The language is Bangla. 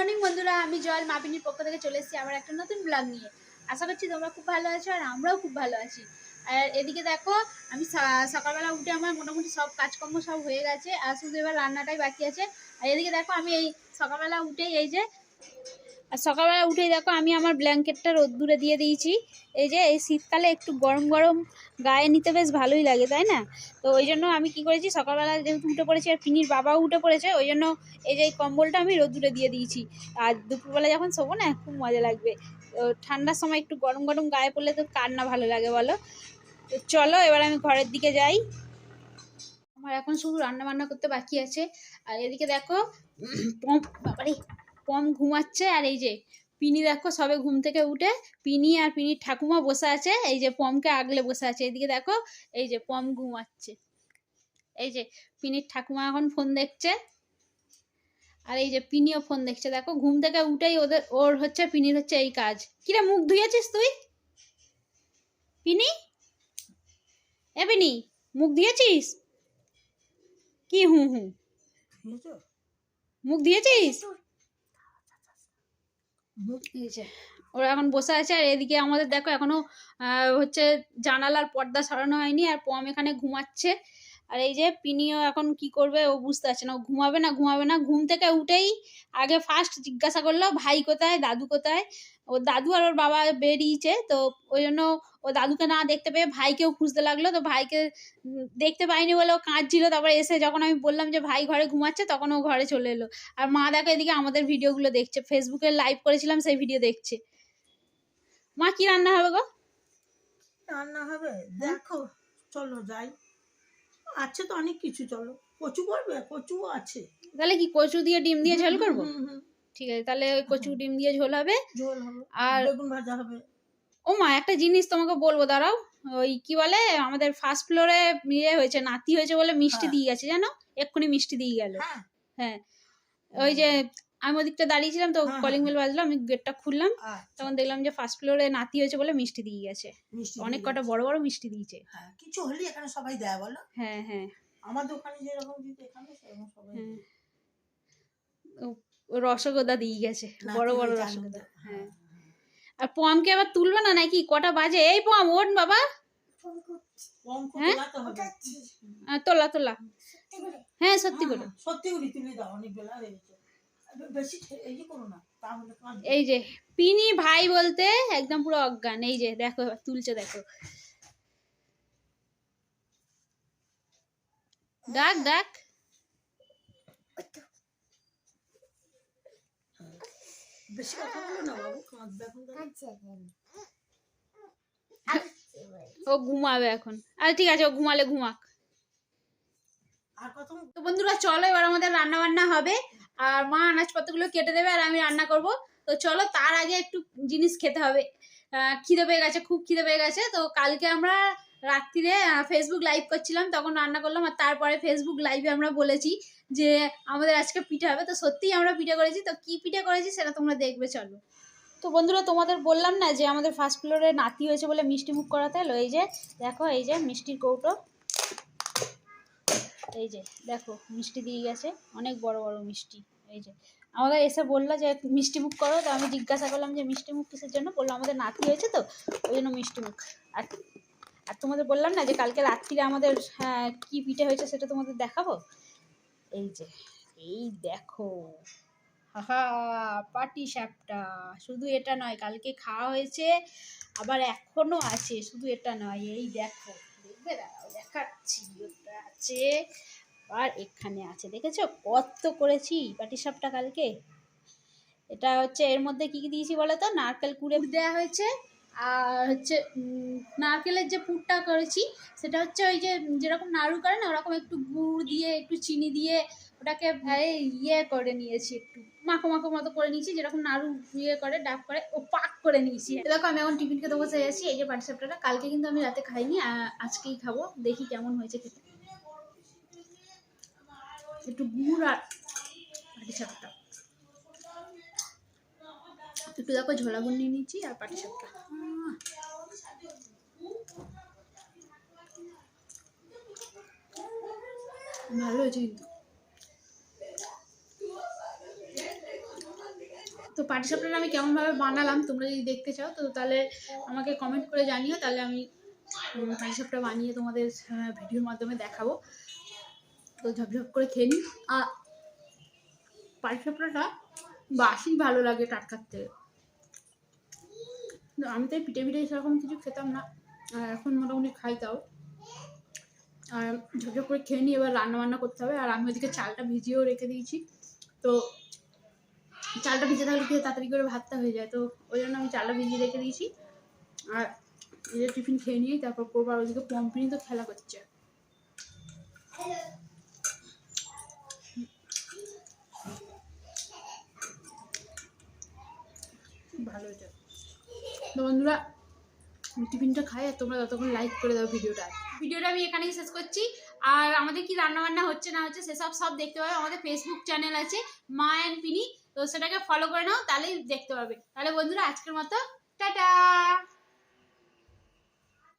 মর্নিং বন্ধুরা, আমি জল মাপিনীর পক্ষ থেকে চলে এসেছি আমার একটা নতুন ব্লগ নিয়ে। আশা করছি তোমরা খুব ভালো আছো আর আমরাও খুব ভালো আছি। আর এদিকে দেখো, আমি সকালবেলা উঠে আমার মোটামুটি সব কাজকর্ম সব হয়ে গেছে, আর শুধু এবার রান্নাটাই বাকি আছে। আর এদিকে দেখো, আমি এই সকালবেলা উঠেই এই যে আর সকালবেলা উঠেই দেখো আমি আমার ব্ল্যাঙ্কেটটা রোদ্দুরে দিয়ে দিয়েছি। এই যে, এই শীতকালে একটু গরম গরম গায়ে নিতে বেশ ভালোই লাগে, তাই না? তো ওই জন্য আমি কি করেছি, সকালবেলা যেহেতু উঠে পড়েছি আর পিনির বাবাও উঠে পড়েছে, ওই জন্য এই যে কম্বলটা আমি রোদ্দুরে দিয়ে দিয়েছি। আর দুপুরবেলা যখন শোবো না, খুব মজা লাগবে। ঠান্ডার সময় একটু গরম গরম গায়ে পড়লে তো কার না ভালো লাগে বলো? তো চলো, এবার আমি ঘরের দিকে যাই। আমার এখন শুধু রান্না বান্না করতে বাকি আছে। আর এদিকে দেখো বাবারে পম ঘুমাচ্ছে আর এই যে পিনি দেখো সবে ঘুম থেকে উঠে পিনি আর পিনির ঠাকুমা বসে আছে এই যে পমকে আগলে বসে আছে এদিকে দেখো এই যে পম ঘুমাচ্ছে। এই যে পিনির ঠাকুমা এখন ফোন দেখছে আর এই যে পিনিও ফোন দেখছে। দেখো ঘুম থেকে উঠেই ওদের ওর হচ্ছে পিনির হচ্ছে এই কাজ। কিরে মুখ ধুয়েছিস তুই? পিনি? এ পিনি মুখ দিয়েছিস কি হুঁ হুঁ? মুখ দিয়েছিস ওরা এখন বসে আছে আর এদিকে আমাদের দেখো এখনও হচ্ছে জানালার পর্দা সরানো হয়নি আর পম এখানে ঘুমাচ্ছে। আর এই যে পিনিও এখন কি করবে ও বুঝতে পারছে না, ও ঘুমাবে না ঘুমাবে না, ঘুম থেকে উঠেই আগে ফার্স্ট জিজ্ঞাসা করল, ভাই কোথায়? দাদু কোথায়? ও দাদু আর ওর বাবা বেরিয়েছে, তো ওই জন্য ও দাদুকে না দেখতে পেয়ে ভাইকেও খুঁজতে লাগল, তো ভাইকে দেখতে পাইনি বলে ও কাঁদছিল। তারপরে এসে যখন আমি বললাম যে, ভাই ঘরে ঘুমাচ্ছে? তখন ও ঘরে চলে এলো। আর মা দেখো এদিকে আমাদের ভিডিওগুলো দেখছে ফেসবুকে লাইভ করেছিলাম, সেই ভিডিও দেখছে। মা, কি রান্না হবে গো? রান্না হবে? দেখো, চলো যাই। আছে তো অনেক কিছু চলো। কচু করবে? কচু আছে। তাহলে কি কচু দিয়ে ডিম দিয়ে ঝোল করব? ঠিক আছে তাহলে ওই কচু ডিম দিয়ে ঝোল হবে। ঝোল হবে। আর বেগুন ভাজা হবে। ও মা একটা জিনিস তোমাকে বলব দাঁড়াও। ওই কি বলে আমাদের ফার্স্ট ফ্লোরে ইয়ে হয়েছে নাতি হয়েছে বলে মিষ্টি হ্যাঁ। দিয়ে গেছে জানো? এক্ষুনি মিষ্টি দিয়ে গেল। হ্যাঁ। হ্যাঁ। ওই যে আমি ওদিকটা দাঁড়িয়েছিলাম তো হ্যাঁ, কলিং বেল বাজলো আমি গেটটা খুললাম। আচ্ছা, তখন দেখলাম যে ফার্স্ট ফ্লোরে নাতি হয়েছে বলে মিষ্টি দিয়ে গেছে। অনেক কটা বড় বড় মিষ্টি দিয়েছে। হ্যাঁ কিছু হলে এখানে সবাই দেয় বলো। হ্যাঁ হ্যাঁ। আমার দোকানে যেরকম দিতে এখানে সেরকম সবাই হ্যাঁ। রসগোদা দিয়ে গেছে। বড় বড় রসগোদা। হ্যাঁ। আর পমকে আবার তুলবে না নাকি? কটা বাজে? এই পম ওঠ বাবা। হ্যাঁ? তোলা তোলা। হ্যাঁ সত্যি করে হ্যাঁ, সত্যি করে তুলে দাও অনেক বেলা হয়ে গেছে। বেশি ঠে- এই যে করো না তাহলে কাঁদবে। এই যে পিনি ভাই বলতে একদম পুরো অজ্ঞান। এই যে দেখো তুলছে দেখো। ডাক ডাক। বেশি কথা বলো না বাবু কাঁদবে এখন ও ঘুমাবে এখন। আর ঠিক আছে ও ঘুমালে ঘুমাক। তো বন্ধুরা চলো এবার আমাদের রান্না বান্না হবে। আর মা আনাজপত্রগুলো কেটে দেবে আর আমি রান্না করব। তো চলো, তার আগে একটু জিনিস খেতে হবে। খিদে পেয়ে গেছে, খুব খিদে পেয়ে গেছে। তো কালকে আমরা রাত্রিরে ফেসবুক লাইভ করছিলাম, তখন রান্না করলাম আর তারপরে ফেসবুক লাইভে আমরা বলেছি যে আমাদের আজকে পিঠে হবে। তো সত্যিই আমরা পিঠে করেছি। তো কি পিঠে করেছি সেটা তোমরা দেখবে, চলো। তো বন্ধুরা, তোমাদের বললাম না যে আমাদের ফার্স্ট ফ্লোরে নাতি হয়েছে বলে মিষ্টি মুখ করাতে হলো এই যে, দেখো, এই যে মিষ্টির কৌটো। এই যে দেখো মিষ্টি দিয়ে গেছে অনেক বড় বড় মিষ্টি এই যে। আমাদের এসে বলল যে মিষ্টি মুখ করো তো আমি জিজ্ঞাসা করলাম যে মিষ্টি মুখ কিসের জন্য? বলল আমাদের নাতি হয়েছে তো ওই জন্য মিষ্টি মুখ। আর আর তোমাদের বললাম না যে কালকে রাত্রিরে আমাদের হ্যাঁ, কি পিঠে হয়েছে সেটা তোমাদের দেখাবো? এই যে এই দেখো। হাহা পাটি সাপটা। শুধু এটা নয় কালকে খাওয়া হয়েছে আবার এখনও আছে শুধু এটা নয় এই দেখো। দেখবে দাঁড়াও, দেখাচ্ছি আছে। আর এখানে আছে, দেখেছ? কত করেছি পাটিসাপটা কালকে? এটা হচ্ছে, এর মধ্যে কি কি দিয়েছি বলো তো? নারকেল কুড়ে দেওয়া হয়েছে, আর হচ্ছে নারকেলের যে পুরটা করেছি, সেটা হচ্ছে ওই যে, যেরকম নাড়ু করে না, ওরকম একটু গুড় দিয়ে, একটু চিনি দিয়ে ওটাকে এই ইয়ে করে নিয়েছি একটু। মাখো মাখো মতো করে নিয়েছি, যেরকম নাড়ু ইয়ে করে, ডাব করে, ও পাক করে নিয়েছি। দেখো, আমি এখন টিফিন খেতে বসে গেছি এই যে পাটিসাপটাটা কালকে কিন্তু আমি রাতে খাইনি আজকেই খাব, দেখি কেমন হয়েছে খেতে। একটু গুড় আর পাটিসাপটা একটু দেখো ঝোলা গুড় নিয়ে নিচ্ছি আর পাটিসাপটা ভালো হয়েছে কিন্তু। তো পাটিসাপটাটা আমি কেমনভাবে বানালাম, তোমরা যদি দেখতে চাও, তো তাহলে আমাকে কমেন্ট করে জানিও, তাহলে আমি পাটিসাপটা বানিয়ে তোমাদের ভিডিওর মাধ্যমে দেখাবো। তো ঝপঝপ করে খেয়ে নিই। আর পাটিসাপটাটা বাসি ভালো লাগে টাটকার থেকে আমি তো পিঠে পিঠে সেরকম কিছু খেতাম না, আর এখন মোটামুটি খাই তাও। আর ঝপঝপ করে খেয়ে নিই, এবার রান্না বান্না করতে হবে, আর আমি ওদিকে চালটা ভিজিয়েও রেখে দিয়েছি। তো চালটা ভিজে থাকলে কি তাড়াতাড়ি করে ভাতটা হয়ে যায়। তো ওই জন্য আমি চালটা ভিজিয়ে রেখে দিয়েছি। আর যে টিফিন খেয়ে নিয়ে তারপর করব আর ওদিকে পম্পিনি তো খেলা করছে। ভালো হয়েছে। তো বন্ধুরা টিফিনটা খাই আর তোমরা ততক্ষণ লাইক করে দাও ভিডিওটা। ভিডিওটা আমি এখানেই শেষ করছি। আর আমাদের কি রান্না বান্না হচ্ছে না হচ্ছে সেসব সব দেখতে পাবে। আমাদের ফেসবুক চ্যানেল আছে মা অ্যান্ড পিনি তো সেটাকে ফলো করে নাও, তাহলেই দেখতে পাবে। তাহলে বন্ধুরা, আজকের মতো, টাটা!